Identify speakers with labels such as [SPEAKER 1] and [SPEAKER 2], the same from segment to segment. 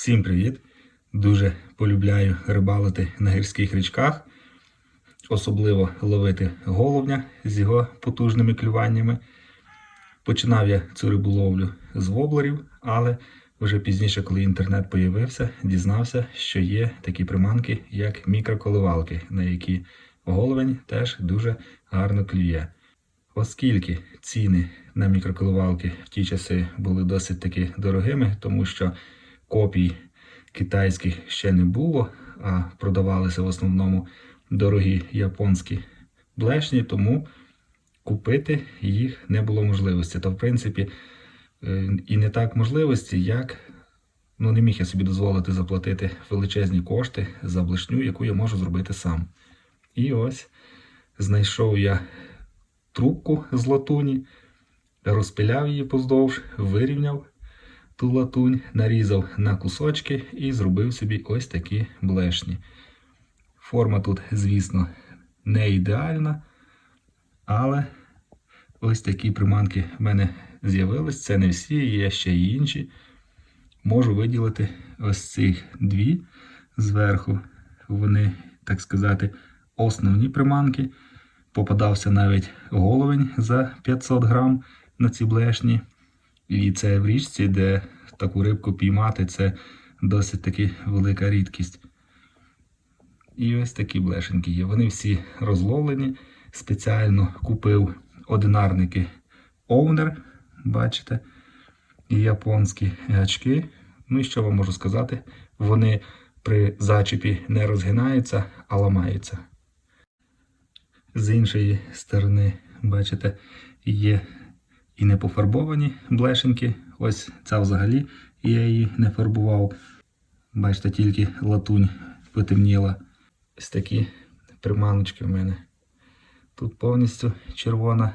[SPEAKER 1] Всім привіт! Дуже полюбляю рибалити на гірських річках, особливо ловити головня з його потужними клюваннями. Починав я цю риболовлю з воблерів, але вже пізніше, коли інтернет появився, дізнався, що є такі приманки, як мікроколивалки, на які головень теж дуже гарно клює. Оскільки ціни на мікроколивалки в ті часи були досить таки дорогими, тому що копій китайських ще не було, а продавалися в основному дорогі японські блешні, тому купити їх не було можливості. То, в принципі, е, і не так можливості, як ну, не міг я собі дозволити заплатити величезні кошти за блешню, яку я можу зробити сам. І ось знайшов я трубку з латуні, розпиляв її поздовж, вирівняв ту латунь, нарізав на кусочки і зробив собі ось такі блешні. Форма тут, звісно, не ідеальна, але ось такі приманки в мене з'явились. Це не всі, є ще й інші. Можу виділити ось цих дві зверху. Вони, так сказати, основні приманки. Попадався навіть головень за 500 грам на ці блешні. І це в річці, де таку рибку піймати, це досить таки велика рідкість. І ось такі блешеньки є. Вони всі розловлені. Спеціально купив одинарники Owner, бачите, японські гачки. Ну і що вам можу сказати? Вони при зачепі не розгинаються, а ламаються. З іншої сторони, бачите, є і не пофарбовані блешеньки. Ось ця взагалі я її не фарбував. Бачите, тільки латунь потемніла. Ось такі приманочки в мене. Тут повністю червона,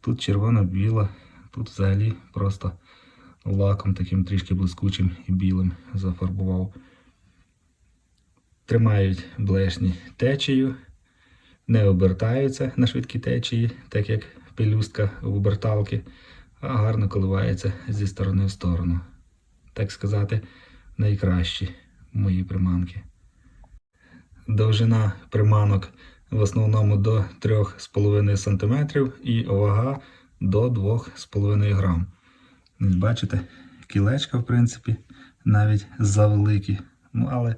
[SPEAKER 1] тут червоно-біла, тут взагалі просто лаком таким трішки блискучим і білим зафарбував. Тримають блешні течею, не обертаються на швидкі течії, так як пелюстка в оберталки, гарно коливається зі сторони в сторону. Так сказати, найкращі мої приманки. Довжина приманок в основному до 3,5 см і вага до 2,5 грам. Бачите, кілечка, в принципі, навіть завеликі. Ну, але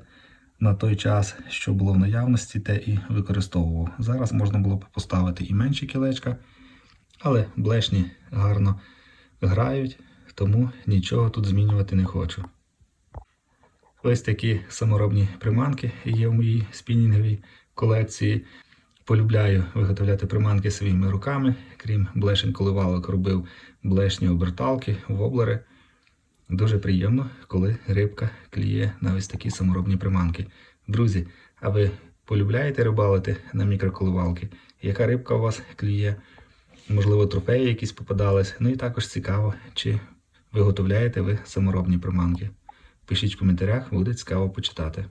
[SPEAKER 1] на той час, що було в наявності, те і використовував. Зараз можна було б поставити і менші кілечка, але блешні гарно грають, тому нічого тут змінювати не хочу. Ось такі саморобні приманки є в моїй спінінговій колекції. Полюбляю виготовляти приманки своїми руками. Крім блешень коливалок, робив блешні оберталки, воблери. Дуже приємно, коли рибка кліє на ось такі саморобні приманки. Друзі, а ви полюбляєте рибалити на мікроколивалки? Яка рибка у вас кліє? Можливо, трофеї якісь попадались. Ну і також цікаво, чи виготовляєте ви саморобні приманки. Пишіть в коментарях, буде цікаво почитати.